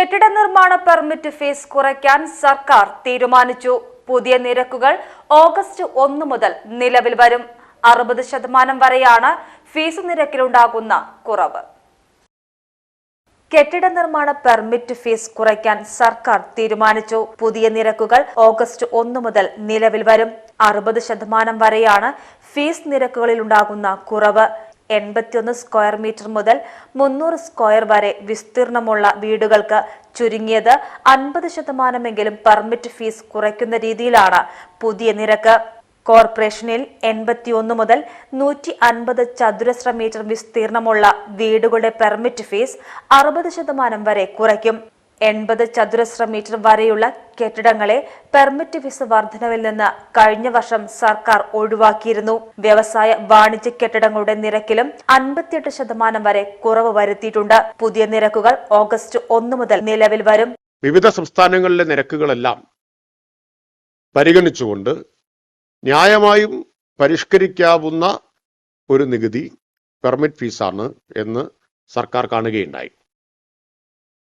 കെട്ടിട നിർമ്മാണ permit fees കുറയ്ക്കാൻ സർക്കാർ തീരുമാനിച്ചു. പുതിയ നിരക്കുകൾ ഓഗസ്റ്റ് ഒന്ന് മുതൽ നിലവിൽ വരും. അറുപത് ശതമാനം വരെയാണ് ഫീസ് നിരക്കിലുണ്ടാകുന്ന കുറവ്. കെട്ടിട നിർമ്മാണ പെർമിറ്റ് ഫീസ് കുറയ്ക്കാൻ സർക്കാർ തീരുമാനിച്ചു. പുതിയ നിരക്കുകൾ ഓഗസ്റ്റ് ഒന്ന് മുതൽ നിലവിൽ വരും. അറുപത് ശതമാനം വരെയാണ് ഫീസ് നിരക്കുകളിലുണ്ടാകുന്ന കുറവ്. എൺപത്തിയൊന്ന് സ്ക്വയർ മീറ്റർ മുതൽ മുന്നൂറ് സ്ക്വയർ വരെ വിസ്തീർണമുള്ള വീടുകൾക്ക് ചുരുങ്ങിയത് അൻപത് ശതമാനമെങ്കിലും പെർമിറ്റ് ഫീസ് കുറയ്ക്കുന്ന രീതിയിലാണ് പുതിയ നിരക്ക്. കോർപ്പറേഷനിൽ എൺപത്തിയൊന്ന് മുതൽ നൂറ്റി അൻപത് ചതുരശ്ര മീറ്റർ വിസ്തീർണമുള്ള വീടുകളുടെ പെർമിറ്റ് ഫീസ് അറുപത് ശതമാനം വരെ കുറയ്ക്കും. എൺപത് ചതുരശ്ര മീറ്റർ വരെയുള്ള കെട്ടിടങ്ങളെ പെർമിറ്റ് ഫീസ് വർധനവിൽ നിന്ന് കഴിഞ്ഞ വർഷം സർക്കാർ ഒഴിവാക്കിയിരുന്നു. വ്യവസായ വാണിജ്യ കെട്ടിടങ്ങളുടെ നിരക്കിലും അൻപത്തിയെട്ട് ശതമാനം വരെ കുറവ് വരുത്തിയിട്ടുണ്ട്. പുതിയ നിരക്കുകൾ ഓഗസ്റ്റ് ഒന്ന് മുതൽ നിലവിൽ വരും. വിവിധ സംസ്ഥാനങ്ങളിലെ നിരക്കുകളെല്ലാം പരിഗണിച്ചുകൊണ്ട് ന്യായമായും പരിഷ്കരിക്കാവുന്ന ഒരു നികുതി പെർമിറ്റ് ഫീസാണ് എന്ന് സർക്കാർ കാണുകയുണ്ടായി.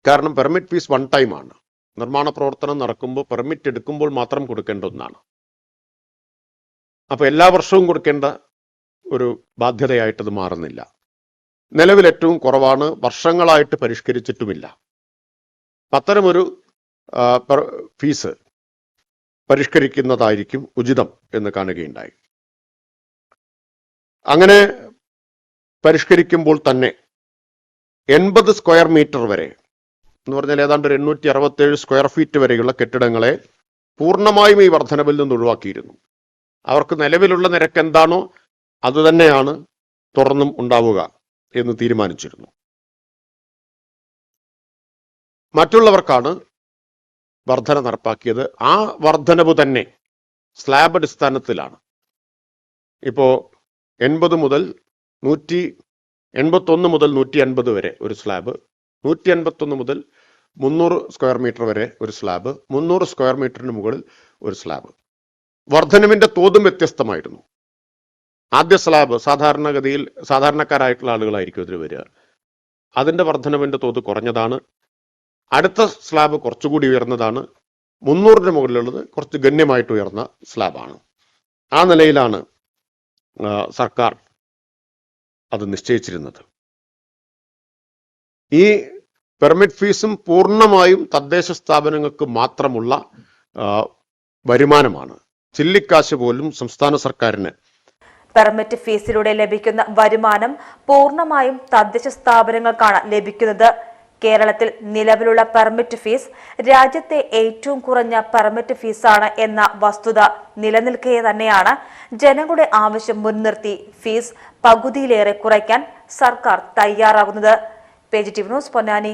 കാരണം പെർമിറ്റ് ഫീസ് വൺ ടൈം ആണ്. നിർമ്മാണ പ്രവർത്തനം നടക്കുമ്പോൾ പെർമിറ്റ് എടുക്കുമ്പോൾ മാത്രം കൊടുക്കേണ്ട ഒന്നാണ്. അപ്പൊ എല്ലാ വർഷവും കൊടുക്കേണ്ട ഒരു ബാധ്യതയായിട്ട് അത് മാറുന്നില്ല. നിലവിൽ ഏറ്റവും കുറവാണ് വർഷങ്ങളായിട്ട് പരിഷ്കരിച്ചിട്ടുമില്ല. അത്തരമൊരു ഫീസ് പരിഷ്കരിക്കുന്നതായിരിക്കും ഉചിതം എന്ന് കാണുകയുണ്ടായി. അങ്ങനെ പരിഷ്കരിക്കുമ്പോൾ തന്നെ എൺപത് സ്ക്വയർ മീറ്റർ വരെ എന്ന് പറഞ്ഞാൽ ഏതാണ്ട് ഒരു എണ്ണൂറ്റി അറുപത്തേഴ് സ്ക്വയർ ഫീറ്റ് വരെയുള്ള കെട്ടിടങ്ങളെ പൂർണമായും ഈ വർധനവിൽ നിന്ന് ഒഴിവാക്കിയിരുന്നു. അവർക്ക് നിലവിലുള്ള നിരക്ക് എന്താണോ അത് തന്നെയാണ് തുടർന്നും ഉണ്ടാവുക എന്ന് തീരുമാനിച്ചിരുന്നു. മറ്റുള്ളവർക്കാണ് വർധന നടപ്പാക്കിയത്. ആ വർധനവ് തന്നെ സ്ലാബ് അടിസ്ഥാനത്തിലാണ്. ഇപ്പോ എൺപത് മുതൽ നൂറ്റി എൺപത്തൊന്ന് മുതൽ നൂറ്റി അൻപത് വരെ ഒരു സ്ലാബ് നൂറ്റി അൻപത്തൊന്ന് മുതൽ മുന്നൂറ് സ്ക്വയർ മീറ്റർ വരെ ഒരു സ്ലാബ് മുന്നൂറ് സ്ക്വയർ മീറ്ററിന് മുകളിൽ ഒരു സ്ലാബ് വർധനവിന്റെ തോതും വ്യത്യസ്തമായിരുന്നു. ആദ്യ സ്ലാബ് സാധാരണഗതിയിൽ സാധാരണക്കാരായിട്ടുള്ള ആളുകളായിരിക്കും ഇതിൽ വരിക. അതിന്റെ വർധനവിന്റെ തോത് കുറഞ്ഞതാണ്. അടുത്ത സ്ലാബ് കുറച്ചുകൂടി ഉയർന്നതാണ്. മുന്നൂറിന് മുകളിലുള്ളത് കുറച്ച് ഗണ്യമായിട്ട് ഉയർന്ന സ്ലാബാണ് ആ നിലയിലാണ് സർക്കാർ അത് നിശ്ചയിച്ചിരുന്നത്. ഈ പെർമിറ്റ് ഫീസും പൂർണമായും തദ്ദേശ സ്ഥാപനങ്ങൾക്ക് മാത്രമുള്ള വരുമാനമാണ്. ചില്ലിക്കാശ് പോലും സംസ്ഥാന സർക്കാരിന്. പെർമിറ്റ് ഫീസിലൂടെ ലഭിക്കുന്ന വരുമാനം പൂർണമായും തദ്ദേശ സ്ഥാപനങ്ങൾക്കാണ് ലഭിക്കുന്നത്. കേരളത്തിൽ നിലവിലുള്ള പെർമിറ്റ് ഫീസ് രാജ്യത്തെ ഏറ്റവും കുറഞ്ഞ പെർമിറ്റ് ഫീസാണ് എന്ന വസ്തുത നിലനിൽക്കെ തന്നെയാണ് ജനങ്ങളുടെ ആവശ്യം മുൻനിർത്തി ഫീസ് പകുതിയിലേറെ കുറയ്ക്കാൻ സർക്കാർ തയ്യാറാകുന്നത്. Page T news Ponnani.